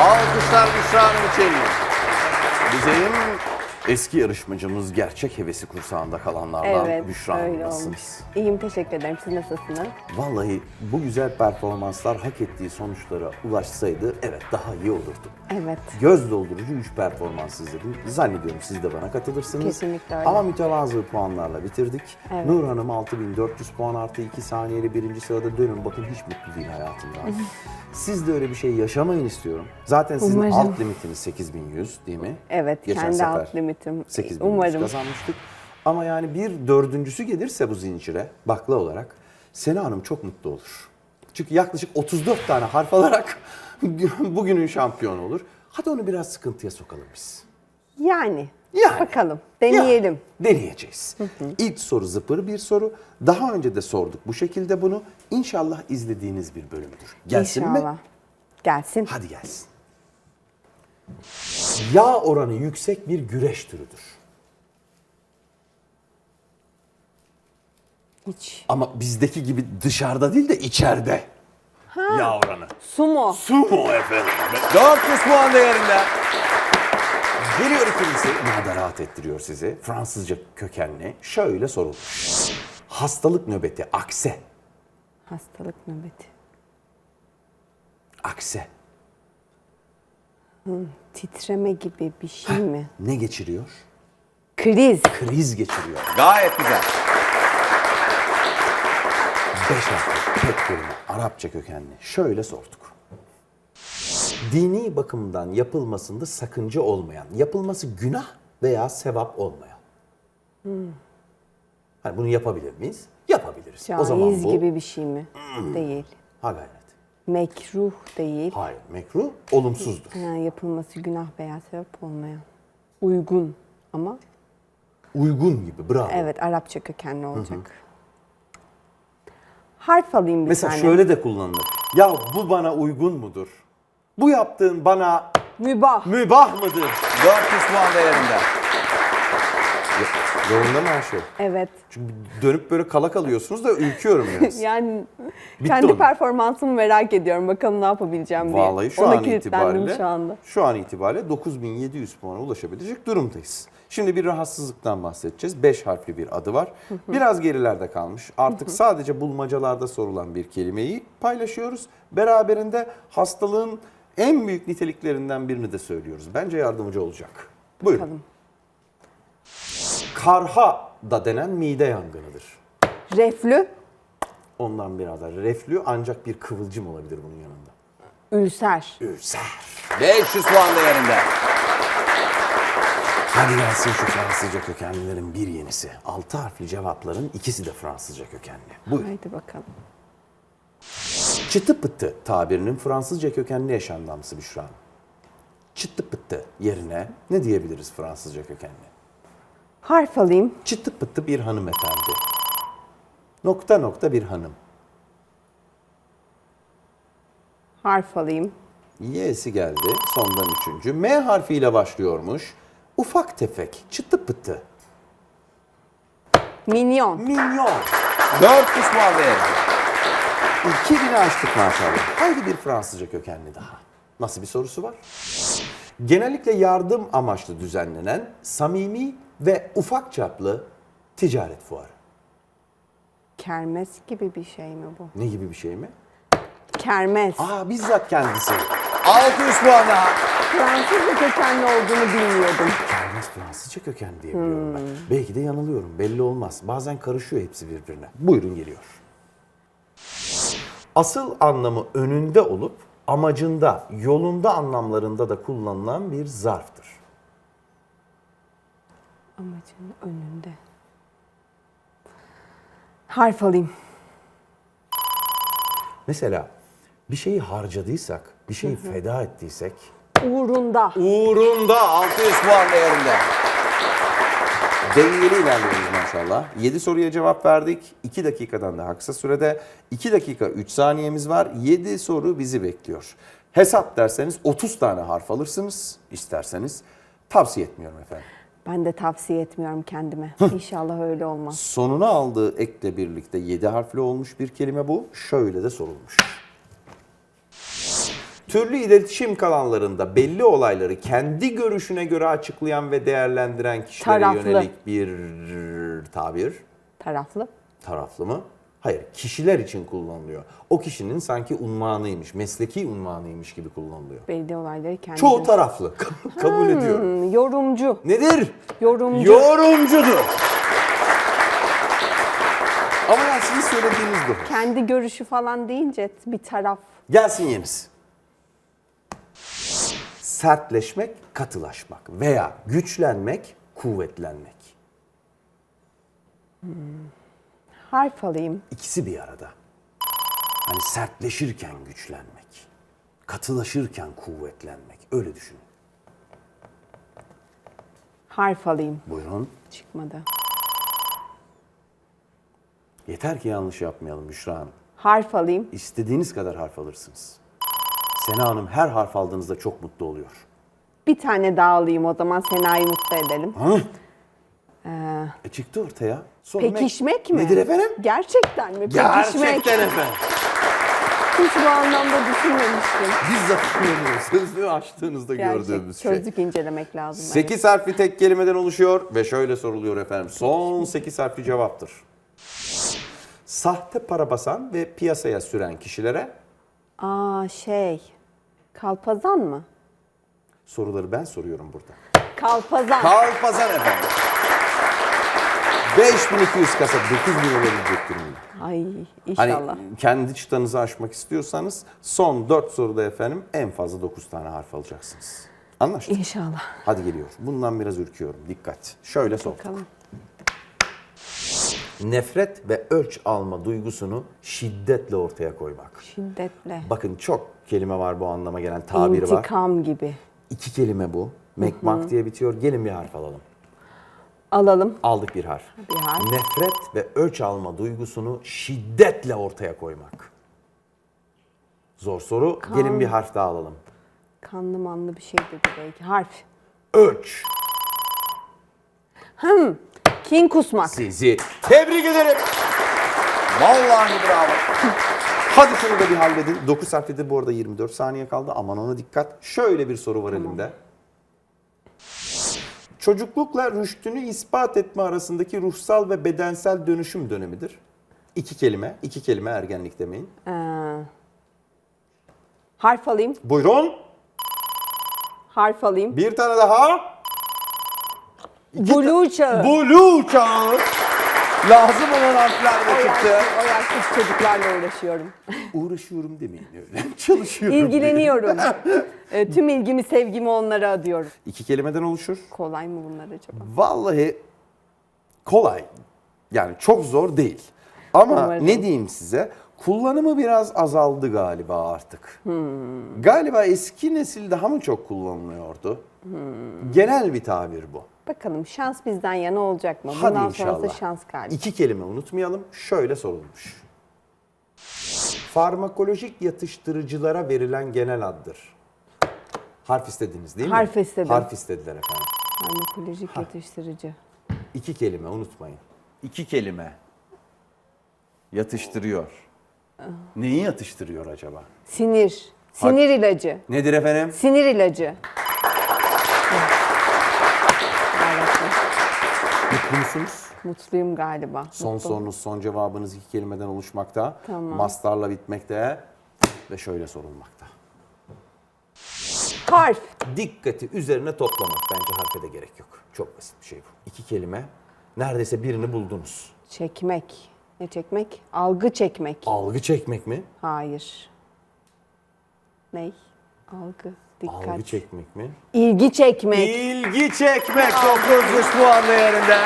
Alkışlar Büşra Hanım için. Bizim eski yarışmacımız gerçek hevesi kursağında kalanlardan Evet, Büşra Hanım öyle olmuş. nasılsınız? İyiyim, teşekkür ederim. Siz nasılsınız? Vallahi bu güzel performanslar hak ettiği sonuçlara ulaşsaydı evet daha iyi olurdu. Evet. Göz doldurucu 3 performans izledim. Zannediyorum siz de bana katılırsınız. Kesinlikle öyle. Ama mütevazı puanlarla bitirdik. Evet. Nur Hanım 6400 puan artı 2 saniyeli birinci sırada dönün. Bakın hiç mutlu değil hayatından. siz de öyle bir şey yaşamayın istiyorum. Zaten sizin Umarım. alt limitiniz 8100 değil mi? Evet, Geçen kendi sefer alt limitim. 8100 Umarım. kazanmıştık. Ama yani bir dördüncüsü gelirse bu zincire bakla olarak Sena Hanım çok mutlu olur. Çünkü yaklaşık 34 tane harf alarak bugünün şampiyonu olur. Hadi onu biraz sıkıntıya sokalım biz. Yani, Yani. bakalım, deneyelim. Ya, deneyeceğiz. İlk soru zıpır bir soru. Daha önce de sorduk bu şekilde bunu. İnşallah izlediğiniz bir bölümdür. Gelsin İnşallah. mi? Gelsin. Hadi gelsin. Yağ oranı yüksek bir güreş türüdür. Hiç. Ama bizdeki gibi dışarıda değil de içeride. Yağ oranı. Sumo. Sumo efendim. 400 puan değerinde. Geliyor ikincisi. Daha da rahat ettiriyor sizi. Fransızca kökenli. Şöyle sorulmuş. Hastalık nöbeti akse. Hastalık nöbeti. Akse. Titreme gibi bir şey mi? Ne geçiriyor? Kriz. Kriz geçiriyor. Gayet güzel. Beş harfli tek kelime Arapça kökenli. Şöyle sorduk. Dini bakımdan yapılmasında sakınca olmayan, yapılması günah veya sevap olmayan. Hani bunu yapabilir miyiz? Yapabiliriz. o zaman Caiz bu gibi bir şey mi? Hmm. Değil. ha gayret. Mekruh değil. Hayır, mekruh olumsuzdur. Yani yapılması günah veya sebep olmayan. Uygun ama Uygun gibi, bravo. evet Arapça kökenli olacak. Harf alayım bir Mesela tane. şöyle de kullanılır. Ya bu bana uygun mudur? Bu yaptığın bana Mübah. Mübah mıdır? 400 puan değerinde. Yolunda mı her şey? Evet. Çünkü dönüp böyle kala kalıyorsunuz da ülküyorum biraz. Yani Bitti kendi onun. performansımı merak ediyorum. Bakalım ne yapabileceğim diye. Vallahi şu Ona an itibariyle şu anda. şu an itibariyle 9700 puana ulaşabilecek durumdayız. Şimdi bir rahatsızlıktan bahsedeceğiz. 5 harfli bir adı var. Biraz gerilerde kalmış. Artık sadece bulmacalarda sorulan bir kelimeyi paylaşıyoruz. Beraberinde hastalığın en büyük niteliklerinden birini de söylüyoruz. Bence yardımcı olacak. Buyurun. Bakalım. Karha da denen mide yangınıdır. Reflü, Ondan biraz daha reflü ancak bir kıvılcım olabilir bunun yanında. ülser. Ülser. 500 puan değerinde. Hadi gelsin şu Fransızca kökenlilerin bir yenisi. 6 harfli cevapların ikisi de Fransızca kökenli. Buyurun. Haydi bakalım. Çıtı pıtı tabirinin Fransızca kökenli eş anlamlısı Büşra Hanım. Çıtı pıtı yerine ne diyebiliriz Fransızca kökenli? Harf alayım. Çıtı pıtı bir hanımefendi. Nokta nokta bir hanım. Harf alayım. Y'si geldi. Sondan üçüncü. M harfiyle başlıyormuş. Ufak tefek, çıtı pıtı. Minyon. Minyon. 400 puan değerinde. 2000'i aştık maşallah. Haydi bir Fransızca kökenli daha. Nasıl bir sorusu var? Genellikle yardım amaçlı düzenlenen samimi ve ufak çaplı ticaret fuarı. Kermes gibi bir şey mi bu? Ne gibi bir şey mi? Kermes. Aa bizzat kendisi. 600 puan daha. Fransızca kökenli olduğunu bilmiyordum. Kermes Fransızca köken diye biliyorum ben. Belki de yanılıyorum. Belli olmaz. Bazen karışıyor hepsi birbirine. Buyurun geliyor. Asıl anlamı önünde olup amacında, yolunda anlamlarında da kullanılan bir zarftır. Amacın önünde. Harf alayım. Mesela bir şeyi harcadıysak, bir şeyi feda ettiysek Uğrunda. Uğrunda 600 puan değerinde. Dengeli ilerliyoruz maşallah. 7 soruya cevap verdik. 2 dakikadan daha kısa sürede. 2 dakika 3 saniyemiz var. 7 soru bizi bekliyor. Hesap derseniz 30 tane harf alırsınız. İsterseniz tavsiye etmiyorum efendim. Ben de tavsiye etmiyorum kendime. İnşallah öyle olmaz. Sonuna aldığı ekle birlikte 7 harfli olmuş bir kelime bu. Şöyle de sorulmuş. Türlü iletişim kanallarında belli olayları kendi görüşüne göre açıklayan ve değerlendiren kişilere Taraflı. yönelik bir tabir. Taraflı. Taraflı mı? Hayır, kişiler için kullanılıyor. O kişinin sanki unvanıymış, mesleki unvanıymış gibi kullanılıyor. Belli olayları kendi. Çoğu taraflı. Kabul ediyorum. Hmm, yorumcu. Nedir? Yorumcu. Yorumcudur. Ama yani sizin söylediğiniz bu. kendi görüşü falan deyince bir taraf. Gelsin yenisi. Sertleşmek, katılaşmak veya güçlenmek, kuvvetlenmek. Harf alayım. İkisi bir arada. Hani sertleşirken güçlenmek, katılaşırken kuvvetlenmek. Öyle düşünün. Harf alayım. Buyurun. Çıkmadı. Yeter ki yanlış yapmayalım Büşra Hanım. Harf alayım. İstediğiniz kadar harf alırsınız. Sena Hanım her harf aldığınızda çok mutlu oluyor. Bir tane daha alayım o zaman Sena'yı mutlu edelim. E çıktı ortaya. Sonra Pekişmek mi? Nedir efendim? Gerçekten mi? Pekişmek. Gerçekten efendim. Hiç bu anlamda düşünmemiştim. Bizzat görüyoruz. Sözlüğü açtığınızda gördüğümüz Gerçek. şey. Sözlük incelemek lazım. 8 harfli tek kelimeden oluşuyor ve şöyle soruluyor efendim. Son 8 harfli cevaptır. Sahte para basan ve piyasaya süren kişilere Aa şey. Kalpazan mı? soruları ben soruyorum burada. Kalpazan. Kalpazan efendim. 5200 kasa 9000 olabilecek durumda. Ay Hani inşallah. kendi çıtanızı aşmak istiyorsanız son 4 soruda efendim en fazla 9 tane harf alacaksınız. Anlaştık. İnşallah. Hadi geliyor. Bundan biraz ürküyorum. Dikkat. Şöyle sok. Bakalım. Nefret ve ölç alma duygusunu şiddetle ortaya koymak. Şiddetle. Bakın çok kelime var bu anlama gelen tabiri var. İntikam gibi. İki kelime bu. Mekmak diye bitiyor. Gelin bir harf alalım. Alalım. Aldık bir harf. Bir harf. Nefret ve ölç alma duygusunu şiddetle ortaya koymak. Zor soru. Gelin bir harf daha alalım. Kanlı manlı bir şey dedi belki. Harf. Ölç. Kin kusmak. Sizi tebrik ederim. Vallahi bravo. Hadi şunu da bir halledin. 9 harflidir bu arada 24 saniye kaldı. Aman ona dikkat. Şöyle bir soru var elimde. Çocuklukla rüştünü ispat etme arasındaki ruhsal ve bedensel dönüşüm dönemidir. İki kelime, iki kelime ergenlik demeyin. Ee, harf alayım. Buyurun. Harf alayım. Bir tane daha. Blue çağı. Blue çağı. Lazım olan harfler de çıktı. o yaşlı çocuklarla uğraşıyorum. Uğraşıyorum demeyin öyle. Çalışıyorum. İlgileniyorum. Ee, tüm ilgimi, sevgimi onlara adıyorum. İki kelimeden oluşur. Kolay mı bunlar acaba? Vallahi kolay. Yani çok zor değil. Ama Umarım. ne diyeyim size? Kullanımı biraz azaldı galiba artık. Galiba eski nesil daha mı çok kullanılıyordu? Genel bir tabir bu. Bakalım şans bizden yana olacak mı? Hadi Bundan inşallah. sonrası şans galiba. İki kelime unutmayalım. Şöyle sorulmuş. Farmakolojik yatıştırıcılara verilen genel addır. Harf istediniz değil mi? Harf istedim. Harf istediler efendim. Farmakolojik yatıştırıcı. İki kelime unutmayın. İki kelime. Yatıştırıyor. Neyi yatıştırıyor acaba? Sinir. Sinir ilacı. Nedir efendim? Sinir ilacı. Mutlu musunuz? Mutluyum galiba. Son Mutlu. sorunuz, son cevabınız iki kelimeden oluşmakta. Tamam. Mastarla bitmekte ve şöyle sorulmakta. Harf. Dikkati üzerine toplamak. Bence harfe de gerek yok. Çok basit bir şey bu. İki kelime. Neredeyse birini buldunuz. Çekmek. Ne çekmek? Algı çekmek. Algı çekmek mi? Hayır. Ney? Algı. Dikkat. Algı çekmek mi? İlgi çekmek. İlgi çekmek 900 puan değerinde.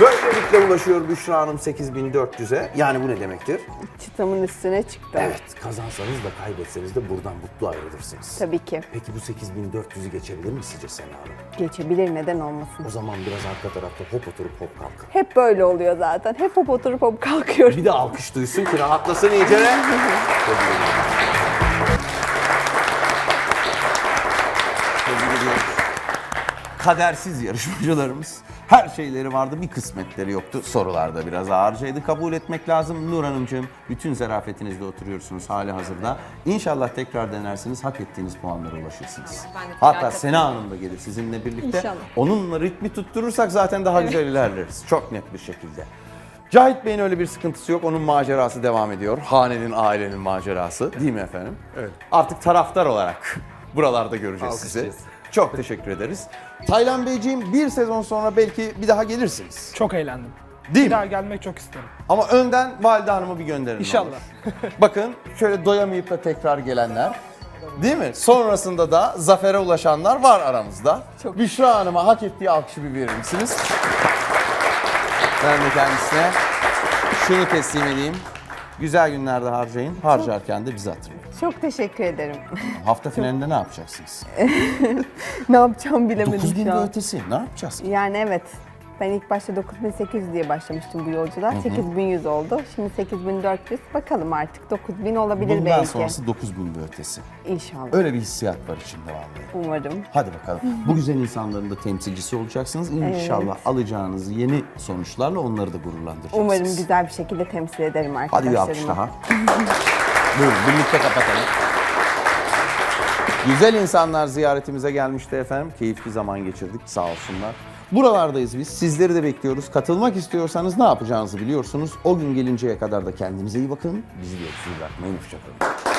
Böylelikle ulaşıyor Büşra Hanım 8400'e. Yani bu ne demektir? Çıtamın üstüne çıktı. Evet kazansanız da kaybetseniz de buradan mutlu ayrılırsınız. Tabii ki. Peki bu 8400'ü geçebilir mi sizce Sena Hanım? Geçebilir neden olmasın. O zaman biraz arka tarafta hop oturup hop kalkın. Hep böyle oluyor zaten. Hep hop oturup hop kalkıyorum. Bir de alkış duysun ki rahatlasın iyice. Tebrik ediyoruz. Kadersiz yarışmacılarımız Her şeyleri vardı bir kısmetleri yoktu. Sorularda biraz ağırcaydı. Kabul etmek lazım. Nur Hanımcığım bütün zarafetinizle oturuyorsunuz hali hazırda. İnşallah tekrar denersiniz. Hak ettiğiniz puanlara ulaşırsınız. ben de Hatta tekrar Sena Hanım da gelir sizinle birlikte. İnşallah. Onunla ritmi tutturursak zaten daha güzel ilerleriz. Çok net bir şekilde. Cahit Bey'in öyle bir sıkıntısı yok. Onun macerası devam ediyor. Hanenin, ailenin macerası. Değil mi efendim? Evet. Artık taraftar olarak buralarda göreceğiz sizi. Çok teşekkür ederiz. Taylan Beyciğim bir sezon sonra belki bir daha gelirsiniz. Çok eğlendim. Değil Bir mi? daha gelmek çok isterim. Ama önden Valide Hanım'ı bir gönderin. İnşallah. Bakın şöyle doyamayıp da tekrar gelenler. Değil mi? Sonrasında da zafere ulaşanlar var aramızda. Büşra Hanım'a hak ettiği alkışı bir verir misiniz? Ben de kendisine şunu teslim edeyim. Güzel günlerde harcayın. Harcarken de bizi hatırlayın. Çok teşekkür ederim. Hafta finalinde ne yapacaksınız? ne yapacağım bilemedim 9000 şu ve an. ötesi ne yapacağız? Yani evet. Ben ilk başta 9800 diye başlamıştım bu yolculuğa. 8100 oldu. Şimdi 8400. Bakalım artık 9000 olabilir Bundan belki. sonrası 9000 ve ötesi. İnşallah. Öyle bir hissiyat var içinde vallahi. Umarım. Hadi bakalım. Bu güzel insanların da temsilcisi olacaksınız. İnşallah alacağınız yeni sonuçlarla onları da gururlandıracaksınız. Umarım güzel bir şekilde temsil ederim Hadi arkadaşlarımı. bir alkış daha. Buyurun birlikte kapatalım. Güzel insanlar ziyaretimize gelmişti efendim. Keyifli zaman geçirdik sağ olsunlar. Buralardayız biz. Sizleri de bekliyoruz. Katılmak istiyorsanız ne yapacağınızı biliyorsunuz. O gün gelinceye kadar da kendinize iyi bakın. Bizi de bırakmayın. Hoşçakalın.